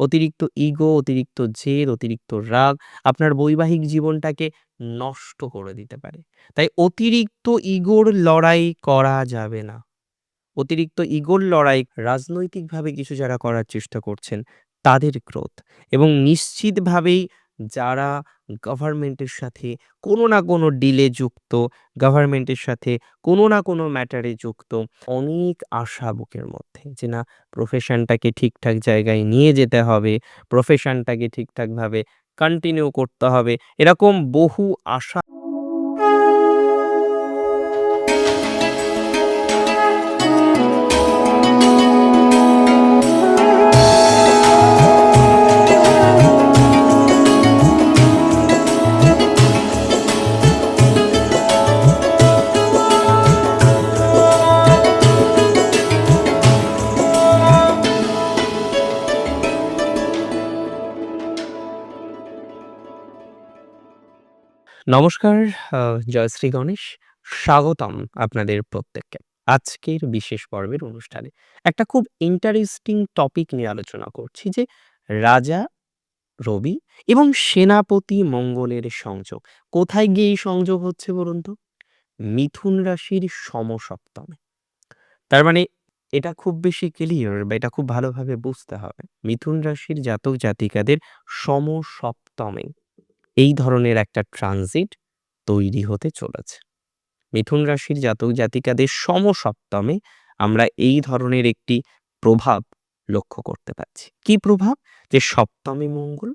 অতিরিক্ত ইগো, অতিরিক্ত জেদ, অতিরিক্ত রাগ আপনার বৈবাহিক জীবনটাকে নষ্ট করে দিতে পারে। তাই অতিরিক্ত ইগোর লড়াই করা যাবে না। অতিরিক্ত ইগোর লড়াই রাজনৈতিকভাবে কিছু যারা করার চেষ্টা করছেন তাদের ক্রোধ এবং নিশ্চিতভাবেই যারা গভর্নমেন্টের সাথে কোনো না কোনো ডিলে যুক্ত, গভর্নমেন্টের সাথে কোনো না কোনো ম্যাটারে যুক্ত অনেক আশা বুকের মধ্যে যে না প্রফেশনটাকে ঠিকঠাক জায়গায় নিয়ে যেতে হবে, প্রফেশনটাকে ঠিকঠাকভাবে কন্টিনিউ করতে হবে। এরকম বহু আশা নমস্কার, আ, জয়শ্রী গণেশ। স্বাগতম আপনাদের প্রত্যেককে। আজকের বিশেষ পর্বের অনুষ্ঠানে। একটা খুব ইন্টারেস্টিং টপিক নিয়ে আলোচনা করছি যে, রাজা, রবি এবং সেনাপতি মঙ্গলের সংযোগ। কোথায় গিয়ে সংযোগ হচ্ছে বলুন তো? মিথুন রাশির সমসপ্তমে। তার মানে এটা খুব বেশি ক্লিয়ার বা এটা খুব ভালোভাবে বুঝতে হবে। মিথুন রাশির জাতক জাতিকাদের সমসপ্তমে এই ধরনের একটা ট্রানজিট তৈরি হতে চলেছে। মিথুন রাশির জাতক জাতিকাদের সমসপ্তমে আমরা এই ধরনের একটি প্রভাব লক্ষ্য করতে পারছি। কি প্রভাব? যে সপ্তমে মঙ্গল,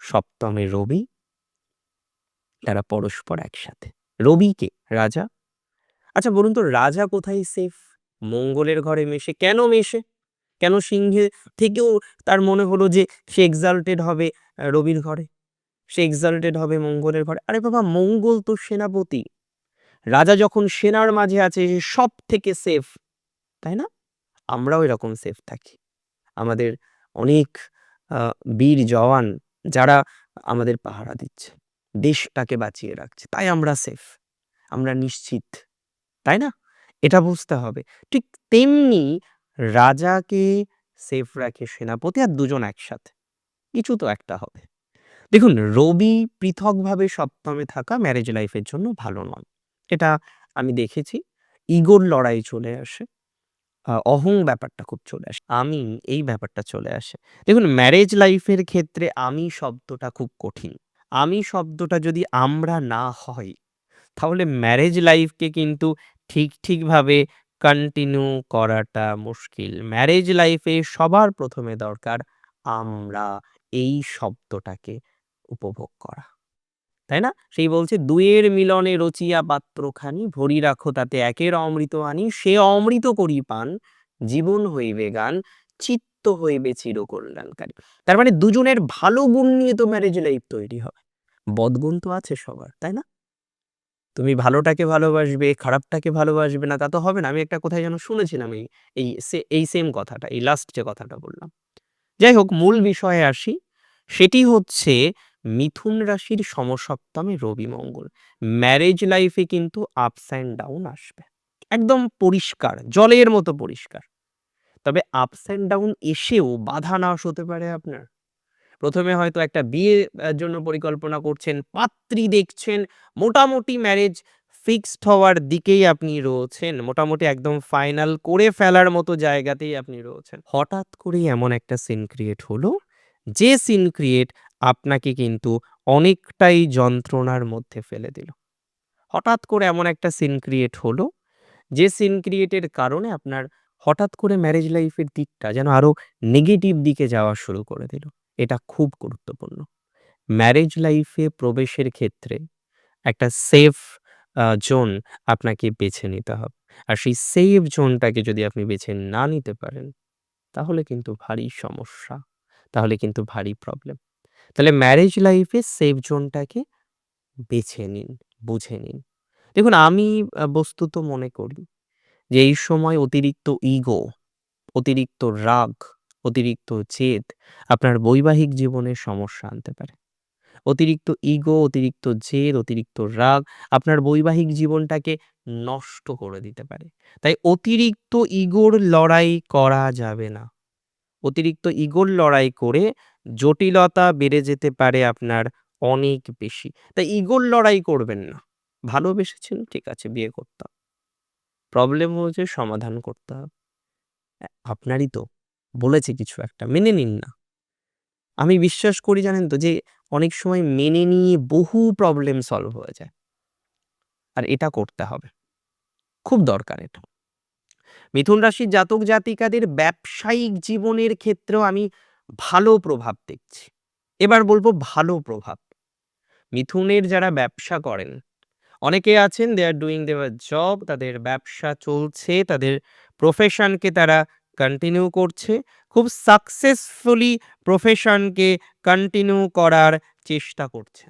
সপ্তমে রবি তারা পরস্পর একসাথে। রবি কে? রাজা। আচ্ছা বলুন তো রাজা কোথায় সেফ? মঙ্গলের ঘরে মেশে। কেন মেশে? কেন সিংহে থেকেও তার মনে হলো যে সে এক্সাল্টেড হবে রবির ঘরে? সে এক্সাল্টেড হবে মঙ্গলের ঘরে। আরে বাবা, মঙ্গল তো সেনাপতি। রাজা যখন সেনার মাঝে আছে, সে সব থেকে সেফ। তাই না? আমরাও এরকম সেফ থাকি। আমাদের অনেক বীর জওয়ান যারা আমাদের পাহারা দিচ্ছে। দেশটাকে বাঁচিয়ে রাখছে। তাই আমরা সেফ। আমরা নিশ্চিত। তাই না? এটা বুঝতে হবে। ঠিক তেমনি রাজাকে সেফ রাখে সেনাপতি আর দুজন একসাথে। কিছু তো একটা হবে। দেখুন রবি পৃথকভাবে সপ্তমে থাকা ম্যারেজ লাইফের জন্য ভালো নয়। এটা আমি দেখেছি। ইগোর লড়াই চলে আসে। অহং ব্যাপারটা খুব চলে আসে। আমি এই ব্যাপারটা চলে আসে। দেখুন ম্যারেজ লাইফের ক্ষেত্রে আমি শব্দটা খুব কঠিন। আমি শব্দটা যদি আমরা না হয় তাহলে ম্যারেজ লাইফকে কিন্তু ঠিক, ঠিকভাবে কন্টিনিউ করাটা মুশকিল। ম্যারেজ লাইফে সবার প্রথমে দরকার আমরা এই শব্দটাকে উপভোগ করা। তাই না? সেই বলছে দুয়ের মিলনে রচিয়া পাত্রখানি ভরি রাখো তাতে একের অমৃত আনি সে অমৃত করি পান জীবন হইবে গান চিত্ত হইবে চিরকল্যাণকারী। তার মানে দুজনের ভালো গুণ নিয়ে তো ম্যারেজ লাইফ তৈরি হবে। বদগুণ তো আছে সবার। তাই না? তুমি ভালোটাকে ভালোবাসবে, খারাপটাকে ভালোবাসবে না তা তো হবে না। আমি একটা কোথায় যেন শুনেছিলাম এই এই এই সেম কথাটা। এই লাস্ট যে কথাটা বললাম। যাই হোক মূল বিষয়ে আসি। সেটি হচ্ছে মিথুন রাশির সমসপ্তমে রবি মঙ্গল। ম্যারেজ লাইফে কিন্তু আপস অ্যান্ড ডাউন আসবে। একদম পরিষ্কার, জলের মতো পরিষ্কার। তবে আপস অ্যান্ড ডাউন এসেও বাধা নাশ হতে পারে আপনার। প্রথমে হয়তো একটা বিয়ের জন্য পরিকল্পনা করছেন, পাত্রী দেখছেন, মোটামুটি ম্যারেজ ফিক্সড হওয়ার দিকেই আপনি রয়েছেন। মোটামুটি একদম ফাইনাল করে ফেলার মতো জায়গাতেই আপনি রয়েছেন। হঠাৎ করেই এমন একটা সিন ক্রিয়েট হলো, যে সিন ক্রিয়েট আপনাকে কিন্তু অনেকটাই যন্ত্রণার মধ্যে ফেলে দিল। হঠাৎ করে এমন একটা সিন ক্রিয়েট হলো, যে সিন ক্রিয়েটের কারণে আপনার হঠাৎ করে ম্যারেজ লাইফের দিকটা যেন আরও নেগেটিভ দিকে যাওয়া শুরু করে দিল। এটা খুব গুরুত্বপূর্ণ। ম্যারেজ লাইফে প্রবেশের ক্ষেত্রে একটা সেফ জোন আপনাকে বেছে নিতে হবে। আর সেই সেফ জোনটাকে যদি আপনি বেছে না নিতে পারেন, তাহলে কিন্তু ভারী সমস্যা। তাহলে কিন্তু ভারী প্রবলেম। তাহলে ম্যারেজ লাইফে সেফ জোনটাকে বেছে নিন, বুঝে নিন। দেখুন আমি বস্তুত মনে করি যে এই সময় অতিরিক্ত ইগো, অতিরিক্ত রাগ, অতিরিক্ত জেদ আপনার বৈবাহিক জীবনে সমস্যা আনতে পারে। অতিরিক্ত ইগো, অতিরিক্ত জেদ, অতিরিক্ত রাগ আপনার বৈবাহিক জীবনটাকে নষ্ট করে দিতে পারে। তাই অতিরিক্ত ইগোর লড়াই করা যাবে না। অতিরিক্ত ইগোর লড়াই করে জটিলতা বেড়ে যেতে পারে আপনার অনেক বেশি। তাই ইগোর লড়াই করবেন না। ভালোবেসেছেন, ঠিক আছে, বিয়ে করতে হবে। প্রবলেম হয়েছে, সমাধান করতে হবে। আপনারই তো বলেছে কিছু একটা, মেনে নিন না। আমি বিশ্বাস করি জানেন তো যে, অনেক সময় মেনে নিয়ে বহু প্রবলেম সলভ হয়ে যায়। আর এটা করতে হবে। খুব দরকার এটা। মিথুন রাশির জাতক জাতিকাদের ব্যবসায়িক জীবনের ক্ষেত্রেও আমি ভালো প্রভাব দেখছি। এবার বলব ভালো প্রভাব। মিথুনের যারা ব্যবসা করেন, অনেকে আছেন দে আর ডুইং দেয়ার জব তাদের ব্যবসা চলছে, তাদের প্রফেশনকে তারা কন্টিনিউ করছে। খুব সাকসেসফুলি প্রফেশনকে কন্টিনিউ করার চেষ্টা করছে।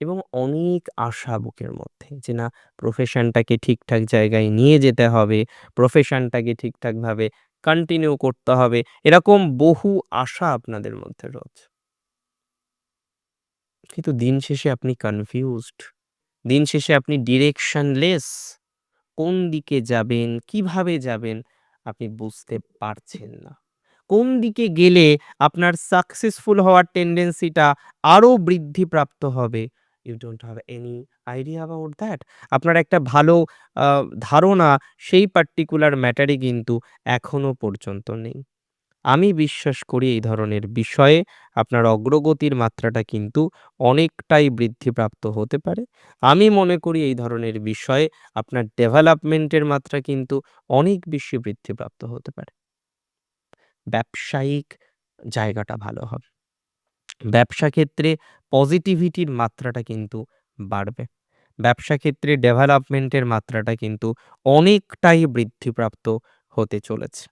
এবং অনেক আশা বুকের মধ্যে যে না প্রফেশনটাকে ঠিকঠাক জায়গায় নিয়ে যেতে হবে, প্রফেশনটাকে ঠিকঠাকভাবে কন্টিনিউ করতে হবে। এরকম বহু আশা আপনাদের মধ্যে রয়েছে। কিন্তু দিন শেষে আপনি কনফিউজড। দিন শেষে আপনি ডিরেকশনলেস। কোন দিকে যাবেন, কীভাবে যাবেন আপনি বুঝতে পারছেন না। কোন দিকে গেলে আপনার সাকসেসফুল হওয়ার টেন্ডেন্সিটা আরও বৃদ্ধিপ্রাপ্ত হবে। You don't have any idea about that. আপনার একটা ভালো ধারণা সেই পার্টিকুলার ম্যাটারে কিন্তু এখনও পর্যন্ত নেই। আমি বিশ্বাস করি এই ধরনের বিষয়ে আপনার অগ্রগতির মাত্রাটা কিন্তু অনেকটাই বৃদ্ধিপ্রাপ্ত হতে পারে। আমি মনে করি এই ধরনের বিষয়ে আপনার ডেভেলপমেন্টের মাত্রা কিন্তু অনেক বেশি বৃদ্ধিপ্রাপ্ত হতে পারে। ব্যবসায়িক জায়গাটা ভালো হবে। ব্যবসা ক্ষেত্রে পজিটিভিটির মাত্রাটা কিন্তু বাড়বে। ব্যবসা ক্ষেত্রে ডেভেলপমেন্টের মাত্রাটা কিন্তু অনেকটাই বৃদ্ধিপ্রাপ্ত হতে চলেছে।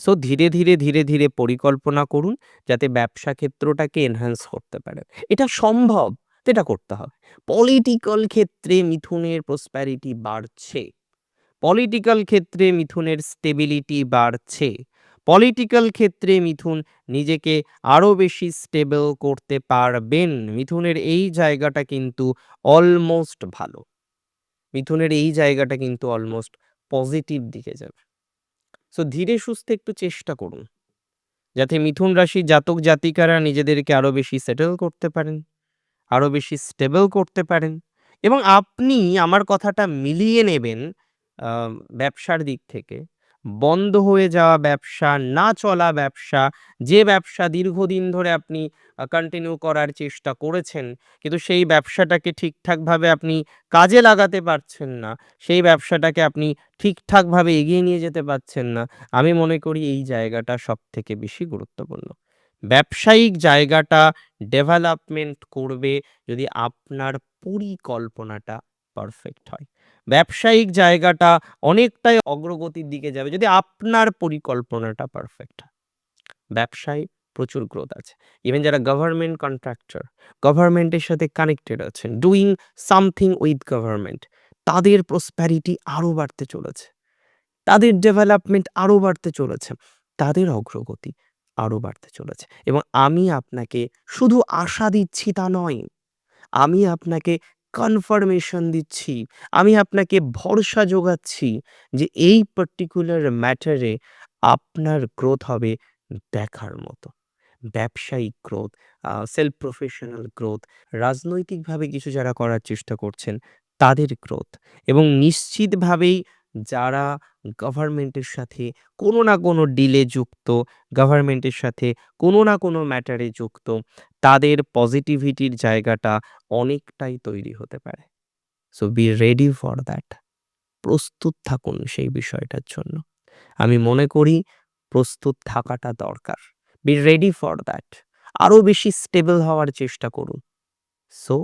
সো ধীরে, ধীরে, ধীরে, ধীরে পরিকল্পনা করুন যাতে ব্যবসা ক্ষেত্রটাকে এনহ্যান্স করতে পারেন। এটা সম্ভব, এটা করতে হবে। পলিটিক্যাল ক্ষেত্রে মিথুনের প্রসপ্যারিটি বাড়ছে। পলিটিক্যাল ক্ষেত্রে মিথুনের স্টেবিলিটি বাড়ছে। পলিটিক্যাল ক্ষেত্রে মিথুন নিজেকে আরও বেশি স্টেবল করতে পারবেন। মিথুনের এই জায়গাটা কিন্তু অলমোস্ট ভালো। মিথুনের এই জায়গাটা কিন্তু অলমোস্ট পজিটিভ দিকে যাবে। সো ধীরে সুস্থে একটু চেষ্টা করুন। যাতে মিথুন রাশির জাতক জাতিকারা নিজেদেরকে আরও বেশি সেটেল করতে পারেন, আরও বেশি স্টেবল করতে পারেন এবং আপনি আমার কথাটা মিলিয়ে নেবেন ব্যবসার দিক থেকে। বন্ধ হয়ে যাওয়া ব্যবসা, না চলা ব্যবসা, যে ব্যবসা দীর্ঘদিন ধরে আপনি কন্টিনিউ করার চেষ্টা করেছেন, কিন্তু সেই ব্যবসাটাকে ঠিকঠাকভাবে আপনি কাজে লাগাতে পারছেন না। সেই ব্যবসাটাকে আপনি ঠিকঠাকভাবে এগিয়ে নিয়ে যেতে পারছেন না। আমি মনে করি এই জায়গাটা সবথেকে বেশি গুরুত্বপূর্ণ। ব্যবসায়িক জায়গাটা ডেভেলপমেন্ট করবে যদি আপনার পরিকল্পনাটা পারফেক্ট হয়। ব্যবসায়িক জায়গাটা অনেকটাই অগ্রগতির দিকে যাবে যদি আপনার পরিকল্পনাটা পারফেক্ট হয়। ব্যবসায় প্রচুর গ্রোথ আছে। ইভেন যারা গভর্নমেন্ট কন্ট্রাক্টর, গভর্নমেন্টের সাথে কানেক্টেড আছেন, ডুইং সামথিং উইথ গভর্নমেন্ট তাদের প্রসপ্যারিটি আরও বাড়তে চলেছে। তাদের ডেভেলপমেন্ট আরও বাড়তে চলেছে। তাদের অগ্রগতি আরও বাড়তে চলেছে এবং আমি আপনাকে শুধু আশা দিচ্ছি তা নয়। আমি আপনাকে কনফার্মেশন দিচ্ছি। আমি আপনাকে ভরসা যোগাচ্ছি যে এই পার্টিকুলার ম্যাটারে আপনার গ্রোথ হবে দেখার মতো। ব্যবসায়িক গ্রোথ, সেলফ প্রফেশনাল গ্রোথ, রাজনৈতিকভাবে কিছু যারা করার চেষ্টা করছেন তাদের গ্রোথ এবং নিশ্চিতভাবেই যারা গভর্নমেন্টের সাথে কোনো না কোনো ডিলে যুক্ত, গভর্নমেন্টের সাথে কোনো না কোনো ম্যাটারে যুক্ত, তাদের পজিটিভিটির জায়গাটা অনেকটাই তৈরি হতে পারে। So be ready for that. প্রস্তুত থাকুন সেই বিষয়টার জন্য। আমি মনে করি প্রস্তুত থাকাটা দরকার। Be ready for that. আরও বেশি স্টেবল হওয়ার চেষ্টা করুন। সো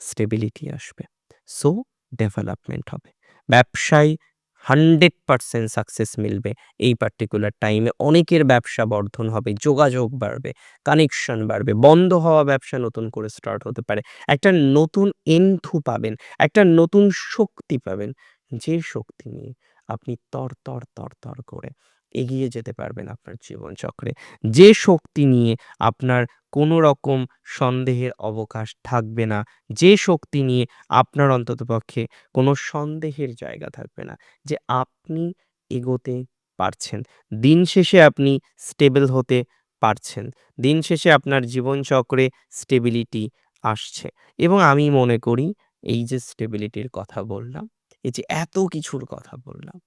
স্টেবিলিটি আসবে। সো ডেভেলপমেন্ট হবে। ব্যবসায় 100% সাকসেস মিলবে এই পার্টিকুলার টাইমে। অনেকের ব্যবসা বর্ধন হবে, যোগাযোগ বাড়বে, কানেকশন বাড়বে, বন্ধ হওয়া ব্যবসা নতুন করে স্টার্ট হতে পারে। একটা নতুন এন্থু পাবেন, একটা নতুন শক্তি পাবেন। যে শক্তি নিয়ে আপনি তর তর তর তর করে এগিয়ে যেতে পারবেন আপনার জীবনচক্রে। যে শক্তি নিয়ে আপনার কোনো রকম সন্দেহের অবকাশ থাকবে না। যে শক্তি নিয়ে আপনার অন্ততপক্ষে কোনো সন্দেহের জায়গা থাকবে না যে আপনি এগোতে পারছেন। দিন শেষে আপনি স্টেবল হতে পারছেন। দিন শেষে আপনার জীবনচক্রে স্টেবিলিটি আসছে এবং আমি মনে করি এই যে স্টেবিলিটির কথা বললাম, এই যে এত কিছুর কথা বললাম,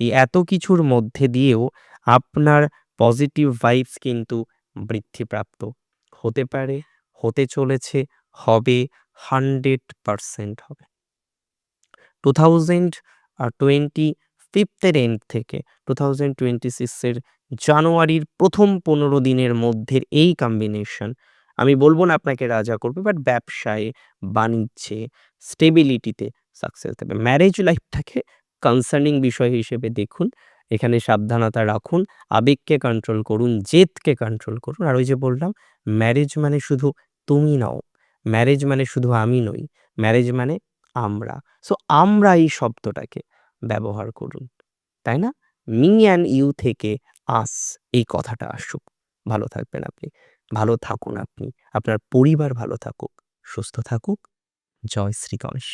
এই এত কিছুর মধ্যে দিয়েও আপনার পজিটিভ ভাইবস কিন্তু বৃদ্ধিপ্রাপ্ত হতে পারে, হতে চলেছে, হবে 100% হবে। টু থাউজেন্ড টোয়েন্টি ফিফথের এন্ড থেকে টু থাউজেন্ড টোয়েন্টি সিক্সের জানুয়ারির ১ম ১৫ দিনের মধ্যে এই কম্বিনেশন আমি বলব না আপনাকে রাজা করবে বাট ব্যবসায়, বাণিজ্যে, স্টেবিলিটিতে সাকসেস দেবে। ম্যারেজ লাইফটাকে কনসার্নিং বিষয় হিসেবে দেখুন। এখানে সাবধানতা রাখুন, আবেগকে কন্ট্রোল করুন, জেদকে কন্ট্রোল করুন। আর ওই যে বললাম ম্যারেজ মানে শুধু তুমি নাও ম্যারেজ মানে শুধু আমি নই, ম্যারেজ মানে আমরা। সো আমরা এই শব্দটাকে ব্যবহার করুন। তাই না? মি অ্যান্ড ইউ থেকে আস এই কথাটা আসুক। ভালো থাকবেন আপনি, ভালো থাকুন আপনি, আপনার পরিবার ভালো থাকুক, সুস্থ থাকুক। জয় শ্রী গণেশ।